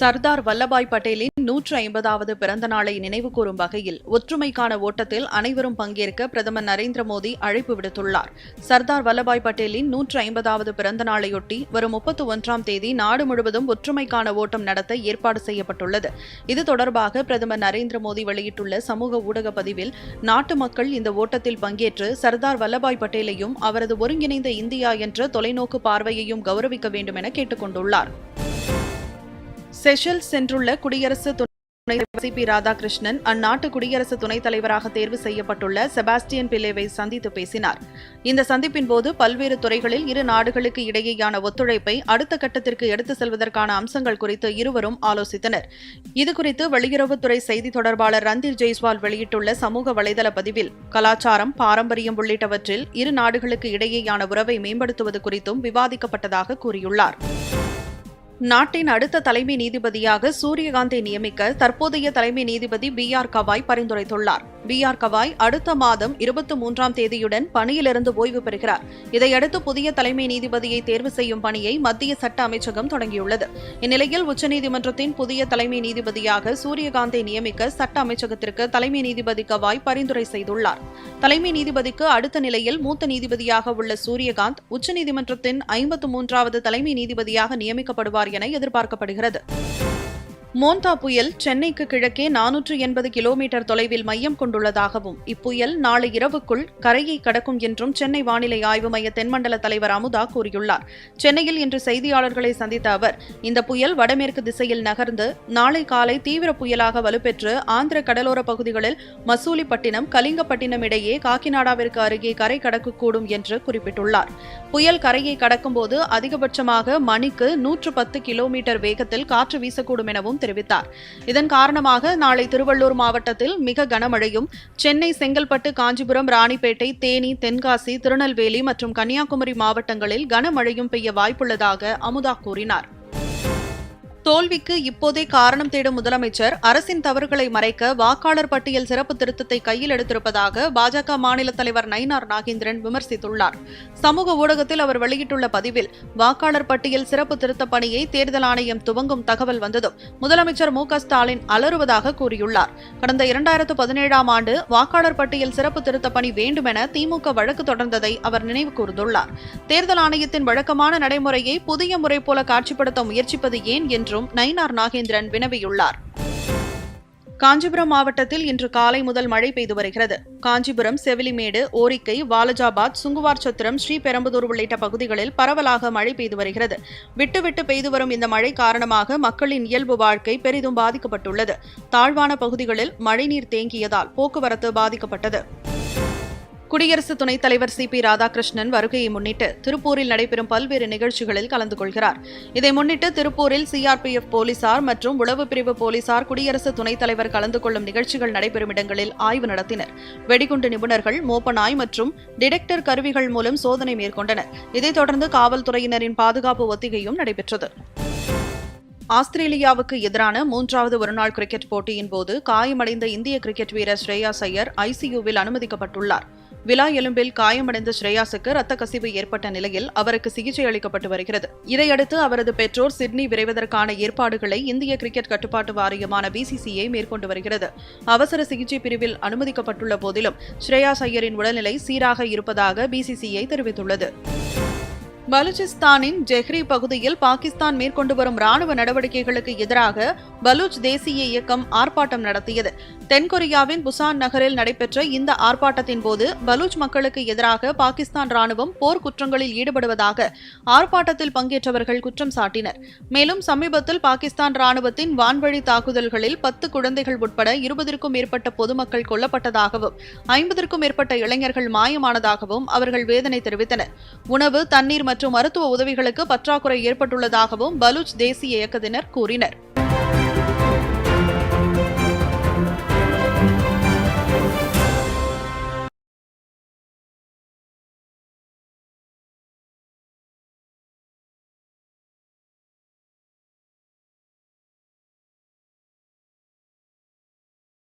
சர்தார் வல்லபாய் பட்டேலின் நூற்று ஐம்பதாவது பிறந்த நாளை நினைவுகூரும் வகையில் ஒற்றுமைக்கான ஓட்டத்தில் அனைவரும் பங்கேற்க பிரதமர் நரேந்திர மோடி அழைப்பு விடுத்துள்ளார். சர்தார் வல்லபாய் பட்டேலின் நூற்று ஐம்பதாவது பிறந்த நாளையொட்டி வரும் முப்பத்தி ஒன்றாம் தேதி நாடு முழுவதும் ஒற்றுமைக்கான ஓட்டம் நடத்த ஏற்பாடு செய்யப்பட்டுள்ளது. இது தொடர்பாக பிரதமர் நரேந்திர மோடி வெளியிட்டுள்ள சமூக ஊடக பதிவில் நாட்டு மக்கள் இந்த ஓட்டத்தில் பங்கேற்று சர்தார் வல்லபாய் பட்டேலையும் அவரது ஒருங்கிணைந்த இந்தியா என்ற தொலைநோக்கு பார்வையையும் கௌரவிக்க வேண்டும் என கேட்டுக் கொண்டுள்ளார் செஷல் சென்றுள்ள குடியரசு துணை பி ராதாகிருஷ்ணன் அந்நாட்டு குடியரசு துணைத் தலைவராக தேர்வு செய்யப்பட்டுள்ள செபாஸ்டியன் பிலேவை சந்தித்து பேசினார். இந்த சந்திப்பின் போது பல்வேறு துறைகளில் இரு நாடுகளுக்கு இடையேயான ஒத்துழைப்பை அடுத்த கட்டத்திற்கு எடுத்து செல்வதற்கான அம்சங்கள் குறித்து இருவரும் ஆலோசித்தனர். இதுகுறித்து வெளியுறவுத்துறை செய்தி தொடர்பாளர் ரந்தீர் ஜெய்ஸ்வால் வெளியிட்டுள்ள சமூக வலைதள பதிவில் கலாச்சாரம் பாரம்பரியம் உள்ளிட்டவற்றில் இரு நாடுகளுக்கு இடையேயான உறவை மேம்படுத்துவது குறித்தும் விவாதிக்கப்பட்டதாக கூறியுள்ளார். நாட்டின் அடுத்த தலைமை நீதிபதியாக சூரியகாந்தை நியமிக்க தற்போதைய தலைமை நீதிபதி பி ஆர் கவாய் பரிந்துரைத்துள்ளார். பி ஆர் கவாய் அடுத்த மாதம் இருபத்தி மூன்றாம் தேதியுடன் பணியிலிருந்து ஓய்வு பெறுகிறார். இதையடுத்து புதிய தலைமை நீதிபதியை தேர்வு செய்யும் பணியை மத்திய சட்ட அமைச்சகம் தொடங்கியுள்ளது. இந்நிலையில் உச்சநீதிமன்றத்தின் புதிய தலைமை நீதிபதியாக சூரியகாந்தை நியமிக்க சட்ட அமைச்சகத்திற்கு தலைமை நீதிபதி கவாய் பரிந்துரை செய்துள்ளார். தலைமை நீதிபதிக்கு அடுத்த நிலையில் மூத்த நீதிபதியாக உள்ள சூரியகாந்த் உச்சநீதிமன்றத்தின் ஐம்பத்து மூன்றாவது தலைமை நீதிபதியாக நியமிக்கப்படுவார் என எதிர்பார்க்கப்படுகிறது. மோந்தா புயல் சென்னைக்கு கிழக்கே நானூற்று எண்பது கிலோமீட்டர் தொலைவில் மையம் கொண்டுள்ளதாகவும் இப்புயல் நாளை இரவுக்குள் கரையை கடக்கும் என்றும் சென்னை வானிலை ஆய்வு மைய தென்மண்டல தலைவர் அமுதா கூறியுள்ளார். சென்னையில் இன்று செய்தியாளர்களை சந்தித்த அவர் இந்த புயல் வடமேற்கு திசையில் நகர்ந்து நாளை காலை தீவிர புயலாக வலுப்பெற்று ஆந்திர கடலோர பகுதிகளில் மசூலிப்பட்டினம் கலிங்கப்பட்டினம் இடையே காக்கிநாடாவிற்கு அருகே கரை கடக்கக்கூடும் என்று குறிப்பிட்டுள்ளார். புயல் கரையை கடக்கும்போது அதிகபட்சமாக மணிக்கு நூற்று பத்து கிலோமீட்டர் வேகத்தில் காற்று வீசக்கூடும் எனவும் தெரிவித்தார். இதன் காரணமாக நாளை திருவள்ளூர் மாவட்டத்தில் மிக கனமழையும் சென்னை செங்கல்பட்டு காஞ்சிபுரம் ராணிப்பேட்டை தேனி தென்காசி திருநெல்வேலி மற்றும் கன்னியாகுமரி மாவட்டங்களில் கனமழையும் பெய்ய வாய்ப்புள்ளதாக அமுதா கூறினார். தோல்விக்கு இப்போதே காரணம் தேடும் முதலமைச்சர் அரசின் தவறுகளை மறைக்க வாக்காளர் பட்டியல் சிறப்பு திருத்தத்தை கையில் எடுத்திருப்பதாக பாஜக மாநில தலைவர் நயினார் நாகேந்திரன் விமர்சித்துள்ளார். சமூக ஊடகத்தில் அவர் வெளியிட்டுள்ள பதிவில் வாக்காளர் பட்டியல் சிறப்பு திருத்த பணியை தேர்தல் ஆணையம் துவங்கும் தகவல் வந்ததும் முதலமைச்சர் மு க ஸ்டாலின் அலறுவதாக கூறியுள்ளார். கடந்த இரண்டாயிரத்து பதினேழாம் ஆண்டு வாக்காளர் பட்டியல் சிறப்பு திருத்த பணி வேண்டுமென திமுக வழக்கு தொடர்ந்ததை அவர் நினைவு கூர்ந்துள்ளார். தேர்தல் ஆணையத்தின் வழக்கமான நடைமுறையை புதிய முறை போல காட்சிப்படுத்த முயற்சிப்பது ஏன் என்றும் நயினார் நாகேந்திரன் வினவியுள்ளார். காஞ்சிபுரம் மாவட்டத்தில் இன்று காலை முதல் மழை பெய்து வருகிறது. காஞ்சிபுரம் செவிலிமேடு ஓரிக்கை வாலஜாபாத் சுங்குவார் சத்திரம் ஸ்ரீபெரும்புதூர் உள்ளிட்ட பகுதிகளில் பரவலாக மழை பெய்து வருகிறது. விட்டு விட்டு பெய்து வரும் இந்த மழை காரணமாக மக்களின் இயல்பு வாழ்க்கை பெரிதும் பாதிக்கப்பட்டுள்ளது. தாழ்வான பகுதிகளில் மழைநீர் தேங்கியதால் போக்குவரத்து பாதிக்கப்பட்டது. குடியரசு துணைத் தலைவர் சி பி ராதாகிருஷ்ணன் வருகையை முன்னிட்டு திருப்பூரில் நடைபெறும் பல்வேறு நிகழ்ச்சிகளில் கலந்து கொள்கிறார். இதை முன்னிட்டு திருப்பூரில் சிஆர்பிஎஃப் போலீசார் மற்றும் உளவு பிரிவு போலீசார் குடியரசு துணைத் தலைவர் கலந்து கொள்ளும் நிகழ்ச்சிகள் நடைபெறும் இடங்களில் ஆய்வு நடத்தினர். வெடிகுண்டு நிபுணர்கள் மோப்பநாய் மற்றும் டிடெக்டர் கருவிகள் மூலம் சோதனை மேற்கொண்டனர். இதைத் தொடர்ந்து காவல்துறையினரின் பாதுகாப்பு ஒத்திகையும் நடைபெற்றது. ஆஸ்திரேலியாவுக்கு எதிரான மூன்றாவது ஒருநாள் கிரிக்கெட் போட்டியின் போது காயமடைந்த இந்திய கிரிக்கெட் வீரர் ஸ்ரேயாஸ் ஐயர் ஐசியூவில் அனுமதிக்கப்பட்டுள்ளார். விலா எலும்பில் காயமடைந்த ஸ்ரேயாஸுக்கு ரத்த கசிவு ஏற்பட்ட நிலையில் அவருக்கு சிகிச்சை அளிக்கப்பட்டு வருகிறது. இதையடுத்து அவரது பெற்றோர் சிட்னி விரைவதற்கான ஏற்பாடுகளை இந்திய கிரிக்கெட் கட்டுப்பாட்டு வாரியமான பிசிசிஐ மேற்கொண்டு வருகிறது. அவசர சிகிச்சை பிரிவில் அனுமதிக்கப்பட்டுள்ள போதிலும் ஸ்ரேயாஸ் ஐயரின் உடல்நிலை சீராக இருப்பதாக பிசிசிஐ தெரிவித்துள்ளது. பலுச்சிஸ்தானின் ஜெஹ்ரி பகுதியில் பாகிஸ்தான் மேற்கொண்டு வரும் ராணுவ நடவடிக்கைகளுக்கு எதிராக பலூச் தேசிய இயக்கம் ஆர்ப்பாட்டம் நடத்தியது. தென்கொரியாவின் புசான் நகரில் நடைபெற்ற இந்த ஆர்ப்பாட்டத்தின் போது பலூச் மக்களுக்கு எதிராக பாகிஸ்தான் ராணுவம் போர் குற்றங்களில் ஈடுபடுவதாக ஆர்ப்பாட்டத்தில் பங்கேற்றவர்கள் குற்றம் சாட்டினர். மேலும் சமீபத்தில் பாகிஸ்தான் ராணுவத்தின் வான்வழி தாக்குதல்களில் பத்து குழந்தைகள் உட்பட இருபதற்கும் மேற்பட்ட பொதுமக்கள் கொல்லப்பட்டதாகவும் ஐம்பதற்கும் மேற்பட்ட இளைஞர்கள் மாயமானதாகவும் அவர்கள் வேதனை தெரிவித்தனர். உணவு தண்ணீர் மற்றும் மருத்துவ உதவிகளுக்கு பற்றாக்குறை ஏற்பட்டுள்ளதாகவும் பலூச் தேசிய இயக்கத்தினர் கூறினர்.